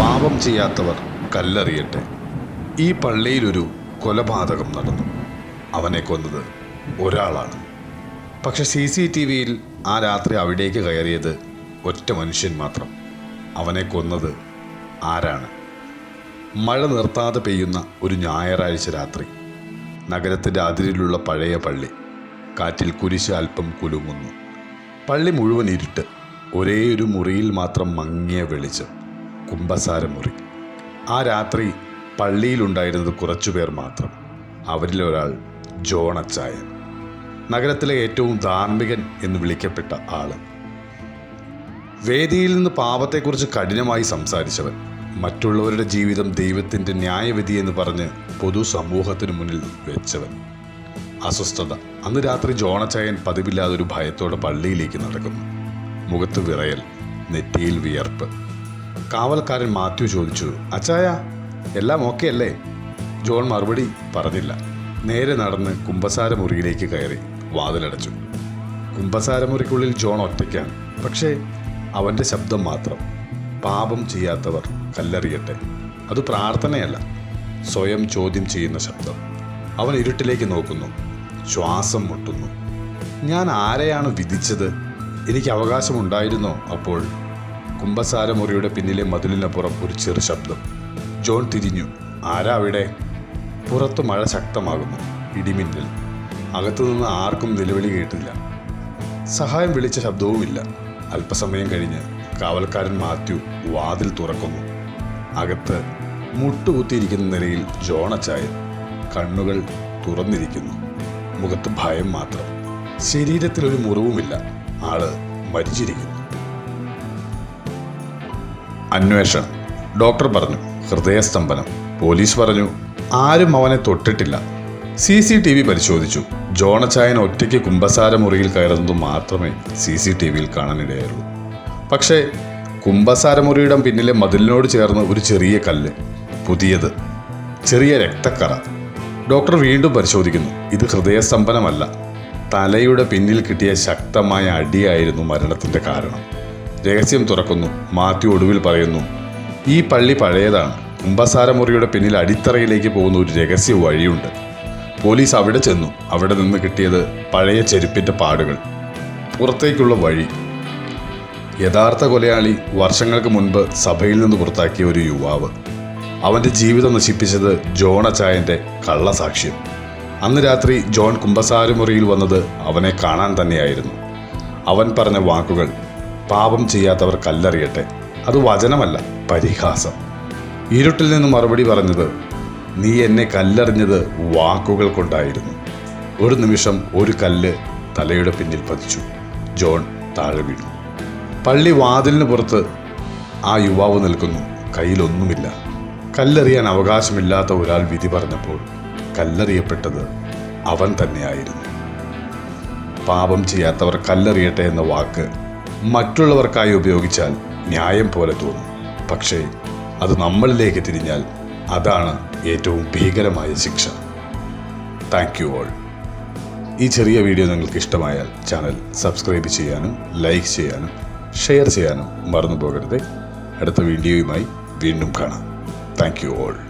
പാപം ചെയ്യാത്തവർ കല്ലെറിയട്ടെ. ഈ പള്ളിയിലൊരു കൊലപാതകം നടന്നു. അവനെ കൊന്നത് ഒരാളാണ്. പക്ഷെ സി സി ടി വിയിൽ ആ രാത്രി അവിടേക്ക് കയറിയത് ഒറ്റ മനുഷ്യൻ മാത്രം. അവനെ കൊന്നത് ആരാണ്? മഴ നിർത്താതെ പെയ്യുന്ന ഒരു ഞായറാഴ്ച രാത്രി. നഗരത്തിന്റെ അതിരിലുള്ള പഴയ പള്ളി. കാറ്റിൽ കുരിശ് അല്പം കുലുങ്ങുന്നു. പള്ളി മുഴുവൻ ഇരുട്ട്. ഒരേ ഒരു മുറിയിൽ മാത്രം മങ്ങിയ വെളിച്ചം. കുമ്പസാര മുറി ആ രാത്രി പള്ളിയിലുണ്ടായിരുന്നത് കുറച്ചുപേർ മാത്രം. അവരിലൊരാൾ ജോൺ അച്ചായൻ നഗരത്തിലെ ഏറ്റവും ധാർമ്മികൻ എന്ന് വിളിക്കപ്പെട്ട ആൾ വേദിയിൽ നിന്ന് പാപത്തെക്കുറിച്ച് കഠിനമായി സംസാരിച്ചവൻ മറ്റുള്ളവരുടെ ജീവിതം ദൈവത്തിന്റെ ന്യായവിധി എന്ന് പറഞ്ഞ് പൊതുസമൂഹത്തിന് മുന്നിൽ വെച്ചവൻ. അസ്വസ്ഥത. അന്ന് രാത്രി ജോണച്ചായൻ പതിവില്ലാതെ ഒരു ഭയത്തോടെ പള്ളിയിലേക്ക് നടക്കുന്നു. മുഖത്ത് വിറയൽ നെറ്റിയിൽ വിയർപ്പ്. കാവൽക്കാരൻ മാത്യു ചോദിച്ചു അച്ചായ എല്ലാം ഓക്കെ അല്ലേ? ജോൺ മറുപടി പറഞ്ഞില്ല. നേരെ നടന്ന് കുമ്പസാര മുറിയിലേക്ക് കയറി വാതിലടച്ചു. കുമ്പസാരമുറിക്കുള്ളിൽ ജോൺ ഒറ്റയ്ക്കാണ്. പക്ഷേ അവന്റെ ശബ്ദം മാത്രം. പാപം ചെയ്യാത്തവർ കല്ലെറിയട്ടെ. അത് പ്രാർത്ഥനയല്ല സ്വയം ചോദ്യം ചെയ്യുന്ന ശബ്ദം. അവൻ ഇരുട്ടിലേക്ക് നോക്കുന്നു. ശ്വാസം മുട്ടുന്നു. ഞാൻ ആരെയാണ് വിധിച്ചത്? എനിക്ക് അവകാശമുണ്ടായിരുന്നോ? അപ്പോൾ കുംഭസാരമുറിയുടെ പിന്നിലെ മതിലിനപ്പുറം ഒരു ചെറു ശബ്ദം. ജോൺ തിരിഞ്ഞു. ആരാ അവിടെ? പുറത്ത് മഴ ശക്തമാകുന്നു ഇടിമിന്നൽ അകത്തുനിന്ന് ആർക്കും നിലവിളി കേട്ടില്ല. സഹായം വിളിച്ച ശബ്ദവുമില്ല. അല്പസമയം കഴിഞ്ഞ് കാവൽക്കാരൻ മാത്യു വാതിൽ തുറക്കുന്നു. അകത്ത് മുട്ടുകുത്തിയിരിക്കുന്ന നിലയിൽ ജോണച്ചായൻ കണ്ണുകൾ തുറന്നിരിക്കുന്നു. മുഖത്ത് ഭയം മാത്രം. ശരീരത്തിൽ ഒരു മുറിവുമില്ല. ആൾ മരിച്ചിരിക്കുന്നു. അന്വേഷണം. ഡോക്ടർ പറഞ്ഞു ഹൃദയസ്തംഭനം. പോലീസ് പറഞ്ഞു ആരും അവനെ തൊട്ടിട്ടില്ല. സി സി ടി വി പരിശോധിച്ചു. ജോണച്ചായൻ ഒറ്റയ്ക്ക് കുമ്പസാര മുറിയിൽ കയറുന്നത് മാത്രമേ സി സി ടി വിയിൽ കാണാനിടയായുള്ളൂ. പക്ഷേ കുമ്പസാരമുറിയുടെ പിന്നിലെ മതിലിനോട് ചേർന്ന് ഒരു ചെറിയ കല്ല് പുതിയത് ചെറിയ രക്തക്കറ. ഡോക്ടർ വീണ്ടും പരിശോധിക്കുന്നു ഇത് ഹൃദയസ്തംഭനമല്ല. തലയുടെ പിന്നിൽ കിട്ടിയ ശക്തമായ അടിയായിരുന്നു മരണത്തിന്റെ കാരണം. രഹസ്യം തുറക്കുന്നു. മാത്യു ഒടുവിൽ പറയുന്നു ഈ പള്ളി പഴയതാണ്. കുമ്പസാരമുറിയുടെ പിന്നിൽ അടിത്തറയിലേക്ക് പോകുന്ന ഒരു രഹസ്യ വഴിയുണ്ട്. പോലീസ് അവിടെ ചെന്നു. അവിടെ നിന്ന് കിട്ടിയത് പഴയ ചെരുപ്പിന്റെ പാടുകൾ. പുറത്തേക്കുള്ള വഴി. യഥാർത്ഥ കൊലയാളി വർഷങ്ങൾക്ക് മുൻപ് സഭയിൽ നിന്ന് പുറത്താക്കിയ ഒരു യുവാവ്. അവന്റെ ജീവിതം നശിപ്പിച്ചത് ജോൺ അച്ചായന്റെ കള്ളസാക്ഷ്യം. അന്ന് രാത്രി ജോൺ കുമ്പസാരമുറിയിൽ വന്നത് അവനെ കാണാൻ തന്നെയായിരുന്നു. അവൻ പറഞ്ഞ വാക്കുകൾ പാപം ചെയ്യാത്തവർ കല്ലെറിയട്ടെ. അത് വചനമല്ല പരിഹാസം. ഇരുട്ടിൽ നിന്ന് മറുപടി പറഞ്ഞത് നീ എന്നെ കല്ലെറിഞ്ഞത് വാക്കുകൾ കൊണ്ടായിരുന്നു. ഒരു നിമിഷം ഒരു കല്ല് തലയുടെ പിന്നിൽ പതിച്ചു. ജോൺ താഴെ വീണു. പള്ളി വാതിലിന് പുറത്ത് ആ യുവാവ് നിൽക്കുന്നു. കയ്യിലൊന്നുമില്ല. കല്ലെറിയാൻ അവകാശമില്ലാത്ത ഒരാൾ വിധി പറഞ്ഞപ്പോൾ കല്ലെറിയപ്പെട്ടത് അവൻ തന്നെയായിരുന്നു. പാപം ചെയ്യാത്തവർ കല്ലെറിയട്ടെ എന്ന വാക്ക് മറ്റുള്ളവർക്കായി ഉപയോഗിച്ചാൽ ന്യായം പോലെ തോന്നും. പക്ഷേ അത് നമ്മളിലേക്ക് തിരിഞ്ഞാൽ അതാണ് ഏറ്റവും ഭീകരമായ ശിക്ഷ. താങ്ക് യു ഓൾ ഈ ചെറിയ വീഡിയോ നിങ്ങൾക്ക് ഇഷ്ടമായാൽ ചാനൽ സബ്സ്ക്രൈബ് ചെയ്യാനും ലൈക്ക് ചെയ്യാനും ഷെയർ ചെയ്യാനും മറന്നു പോകരുത്. അടുത്ത വീഡിയോയുമായി വീണ്ടും കാണാം. Thank you all